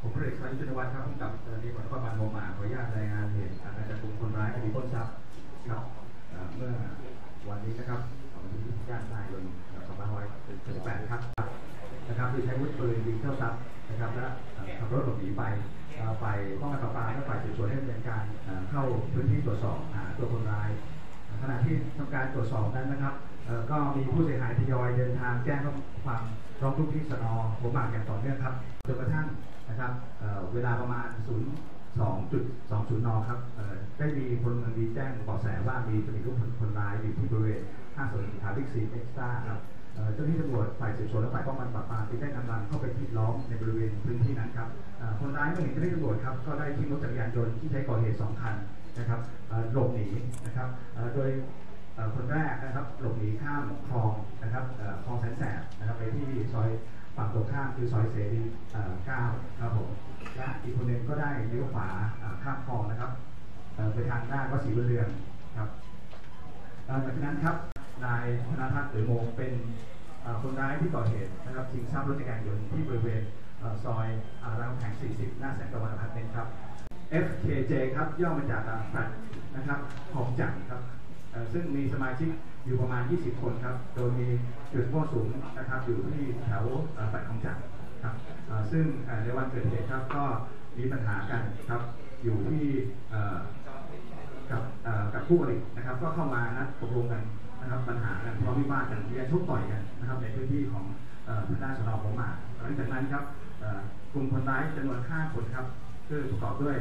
ผมเรือชวัยุนวัฒน์ครับผู้กับกรณีขอมนครบาลโมมาขออนุญาตรายงานเหตุการจับกลุ่มคนร้ายคดีปล้นทรัพย์ครับเมื่อวันนี้นะครับของที่ญาตินายยนสองพันร้อยสิบแปดครับนะครับคือใช้วุธปืนยิงเข้าทรัพย์นะครับและขับรถหลบหนีไปไปห้องกันปราบปรามและฝ่ายสืบสวนให้ดำเนินการเข้าพื้นที่ตรวจสอบหาตัวคนร้ายขณะที่ทำการตรวจสอบนั้นนะครับ ก็มีผู้เสียหายทยอยเดินทางแจ้งความร้องทุกข์ที่สนหัวหมากอย่างต่อเนื่องครับจนกระทั่งนะครับเเวลาประมาณ 02.20 นครับได้มีพลเมืองดีแจ้งเบาะแสว่ามีปฏิรูปคนร้ายอยู่ที่บริเวณห้างสรรพสินค้าบิ๊กซีเอ็กซ์ต้าครับเจ้าหน้าที่ตำรวจฝ่ายสืบสวนและฝ่ายป้องกันปราบปรามที่ได้กำลังเข้าไปปิดล้อมในบริเวณพื้นที่นั้นครับคนร้ายเมื่อเห็นเจ้าหน้าที่ตำรวจครับก็ได้ทิ้งรถจักรยานยนต์ที่ใช้ก่อเหตุสองคันนะครับหลบหนีนะครับโดย คนแรกนะครับหลบหนีข้ามคลองนะครับคลองแสนแสบนะครับไปที่ซอยฝั่งตรงข้ามคือซอยเสรีเก้าครับผมและอีกคนหนึ่งก็ได้เลี้ยวขวาข้ามคลองนะครับไปทางด้านวัดศรีบุญเรืองครับเอ่อจากนั้นครับนายธนทัศน์หรือโมเป็นคนร้ายที่ก่อเหตุนะครับชิงทรัพย์รถจักรยานยนต์ที่บริเวณซอยรามคำแหง40 หน้าแสงตะวันอพาร์ตเมนต์ครับ FKJ ครับย่อมาจากแฟลตนะครับของจักรครับ ซึ่งมีสมาชิกอยู่ประมาณ 20 คนครับ โดยมีจุดมั่วสุมนะครับอยู่ที่แถวเอ่อปัดของจักรครับซึ่งในวันเกิดเหตุครับก็มีปัญหากันครับอยู่ที่กับกับผู้บรินะครับ ก็เข้ามานัดตกลงกันนะครับปัญหากันทะเลาะวิวาทกันมีการชกต่อยกันนะครับในพื้นที่ของเอ่อทางด้านสนของหมาหลังจากนั้นครับกลุ่มคนร้ายจำนวน 5 คนครับคือประกอบด้วย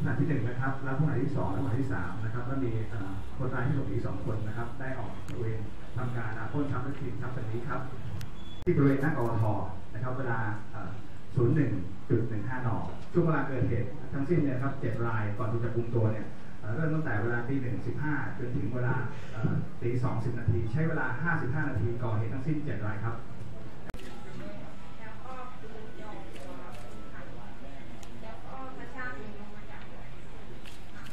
เอ่อผู้หาที่หนึ่งนะครับแล้วผู้หาที่สองและผู้หาที่สามนะครับแล้วมีคนร้ายที่หลบหนีสองคนนะครับ ได้ออกบริเวณทำการอ่าปล้นทรัพย์และชิงทรัพย์แบบนี้ครับ ที่บริเวณหน้ากรทนะครับ เวลาเอ่อ01.15 น ช่วงเวลาเกิดเหตุทั้งสิ้นเนี่ยครับ7รายก่อนถูกจับกุมตัวเนี่ยเริ่มตั้งแต่เวลาตีหนึ่งสิบห้าจนถึงเวลาตีสองสิบนาที ใช้เวลา55นาทีก่อเหตุทั้งสิ้น7รายครับ แล้วก็ปืนยองตัวค่ะแล้วก็กระชากเงินลงมาจากรถค่ะ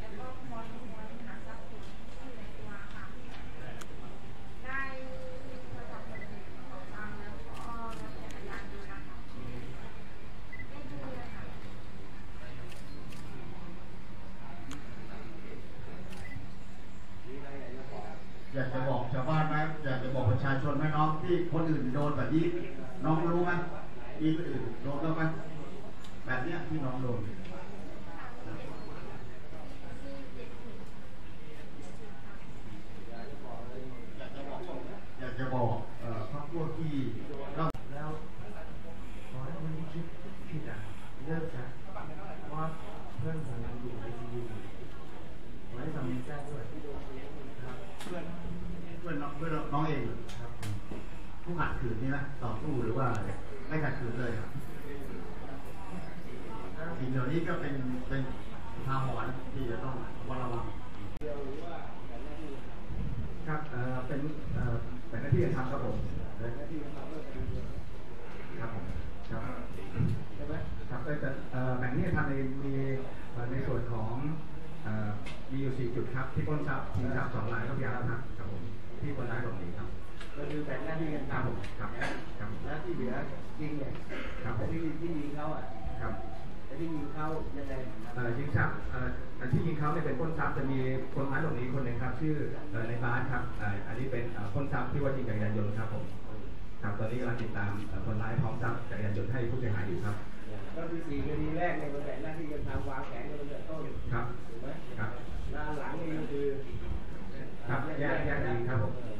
แล้วก็มอนมอนหาทรัพย์สินที่อยู่ในตัวค่ะ ได้โทรศัพท์มือถือของทางแล้วก็รถจักรยานยนต์นะคะไม่ดูเลยค่ะ อยากจะบอกชาวบ้านไหมอยากจะบอกประชาช น้องที่คนอื่นโดนแบบนี้น้องรู้ไหมมีคนอื่นโดนแล้วไหมแบบเนี้ยที่น้องโดนอยากจะบอกอยากจะบอกเอ่อครอบครัวที่เราแล้วขอให้คนที่คิดผิดอะเลิกซะว่าเพื่อนผมยังอยู่ในทีวีขอให้สำนึกได้ด้วยเพื่อนเพื่อนน้องเพื่อนน้องเอง ผู้ขัดขืนนี่นะต่อสู้หรือว่าอะไรไม่ขัดขืนเลยครับสิ่งเหล่านี้ก็เป็นเป็นทาหรณ์ที่จะต้องระวังครับเอ่อเป็นเอ่อเป็นหน้าที่การทำครับผมเป็นหน้าที่การทำเรื่องคดีครับผมครับใช่ไหมครับแต่แต่เอ่อแบ่งหน้าที่การทำในมีเอ่อในส่วนของเอ่อมีอยู่สี่จุดครับที่ปล้นทรัพย์ชิงทรัพย์สองรายก็พยายามครับครับผมที่คนร้ายหลบหนีครับ ก็คือแบ่งหน้าที่กันครับทำผมครับครับแล้วที่เหลือจริงเนี่ยครับผมที่ที่ยิงเขาอะครับแต่ที่ยิงเขายังไงเอ่อยิงทรัพย์เอ่ออันที่ยิงเขาเนี่ยเป็นปล้นทรัพย์จะมีคนร้ายหลบหนีคนหนึ่งครับ ชื่อเอ่อในบ้านครับเอ่ออันนี้เป็นเอ่อปล้นทรัพย์ที่ว่ายิงจักรยานยนต์ครับผมครับตอนนี้กำลังติดตามเอ่อคนร้ายพร้อมทรัพย์จักรยานยนต์ให้ผู้เสียหายอยู่ครับก็คือสี่คดีแรกเนี่ยมันแบ่งหน้าที่กันทำวางแผนกันตั้งแต่ต้นครับถูกไหมครับด้านหลังนี่ก็คือครับแยกแยกยิงครับผมถามใ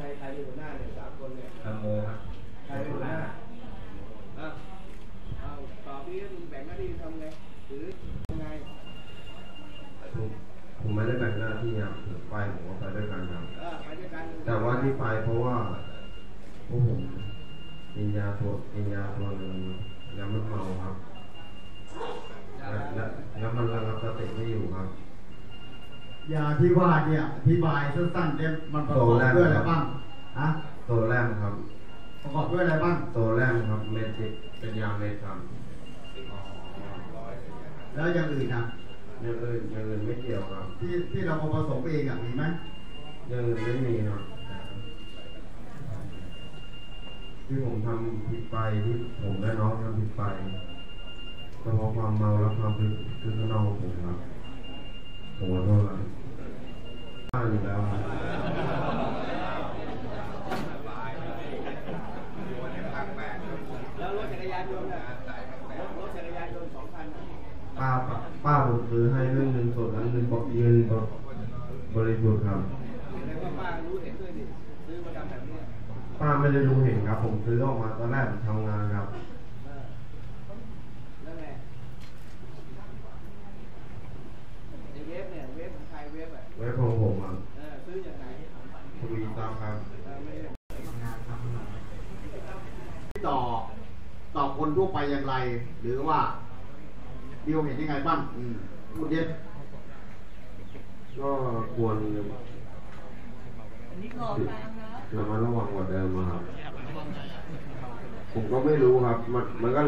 ครใครเป็นหัวหน้าเนี่ยสามคนเนี่ยเอ่อโมครับใครเป็นหัวหน้าอะเอาตอบพี่มึงแบ่งหน้าที่ทำไงหรือยังไงผมผมไม่ได้แบ่งหน้าที่ครับไปผมก็ไปด้วยกันครับเออไปด้วยกันแต่ว่าที่ไปเพราะว่าพวกผมกินยาตัวกินยาตัวหนึงยามันเมาครับและและแล้วมันระงับสติไม่อยู่ครับ ยาที่ว่าเนี่ยอธิบายสั้นๆเนี่ยมันประกอบด้วยอะไรบ้างฮะตัวแรกครับ ประกอบด้วยอะไรบ้างตัวแรกครับเม็ดที่เป็นยาเม็ดครับแล้วอย่างอื่นนะอย่างอื่นอย่างอื่นไม่เกี่ยวครับ ที่ที่เราเอาผสมเองอะมีไหมอย่างอื่นไม่มีครับที่ผมทำผิดไปที่ผมและน้องทำผิดไปก็เพราะความเมาและความคึกคึกขนองของผมครับ ผมขอโทษครับบ้าอยู่แล้วนะป้าป้าผมซื้อให้เรื่องเงินสดและเงินบอกเงินบอกบริสุทธิ์ครับป้าไม่ได้รู้เห็นครับ ผมซื้อออกมาตอนแรกผมทำงานครับ เออแล้วไงไอ้เวฟเนี่ยเวฟของใครเวฟอะ ไว้ของผมครับ เออซื้อจากไหน ทวีทรัพย์ครับ เออไม่ได้ งานทำหน่อย ต่อ ต่อคนทั่วไปอย่างไร หรือว่าดิวเห็นยังไงบ้างอืมพูดเด็ดก็ควรอันนี้ขอฟังนะระมัดระวังกว่าเดิมอะครับ ผมก็ไม่รู้ครับ มันมันก็